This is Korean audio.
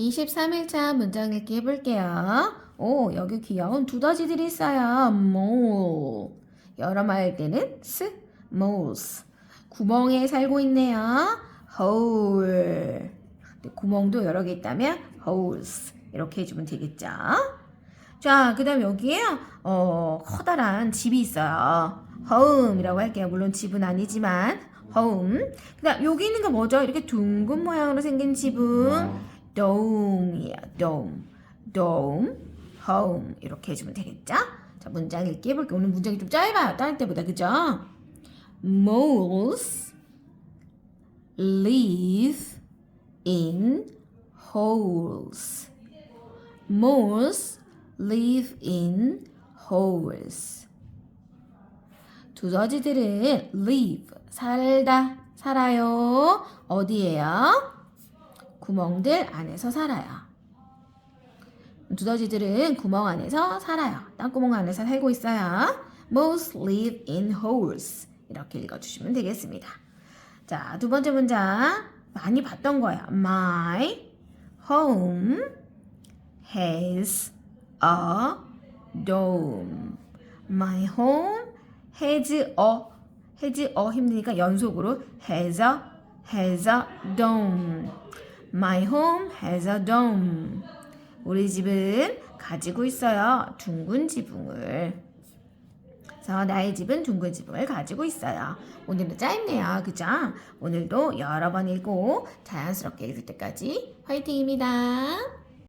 23일차 문장 읽기 해볼게요. 오, 여기 귀여운 두더지들이 있어요. mole. 여러 말 때는 s, moles. 구멍에 살고 있네요. hole. 구멍도 여러 개 있다면 holes. 이렇게 해주면 되겠죠. 자, 그 다음 여기에 어, 커다란 집이 있어요. home이라고 할게요. 물론 집은 아니지만 home. 그 다음 여기 있는 거 뭐죠? 이렇게 둥근 모양으로 생긴 집은 dome이에요. dome. dome. home. 이렇게 해주면 되겠죠? 자, 문장 읽기 해볼게요. 오늘 문장이 좀 짧아요. 다른 때보다. 그죠? moles live in holes. moles live in holes. 두더지들은 live 살다 살아요. 어디에요? 구멍들 안에서 살아요. 두더지들은 구멍 안에서 살아요. 땅구멍 안에서 살고 있어요. Most live in holes. 이렇게 읽어주시면 되겠습니다. 자, 두 번째 문장 많이 봤던 거예요. My home has a dome. My home has a has a 힘드니까 연속으로 has a has a dome. My home has a dome. 우리 집은 가지고 있어요. 둥근 지붕을. 그래서 나의 집은 둥근 지붕을 가지고 있어요. 오늘은 짧네요. 그죠? 오늘도 여러 번 읽고 자연스럽게 읽을 때까지 화이팅입니다.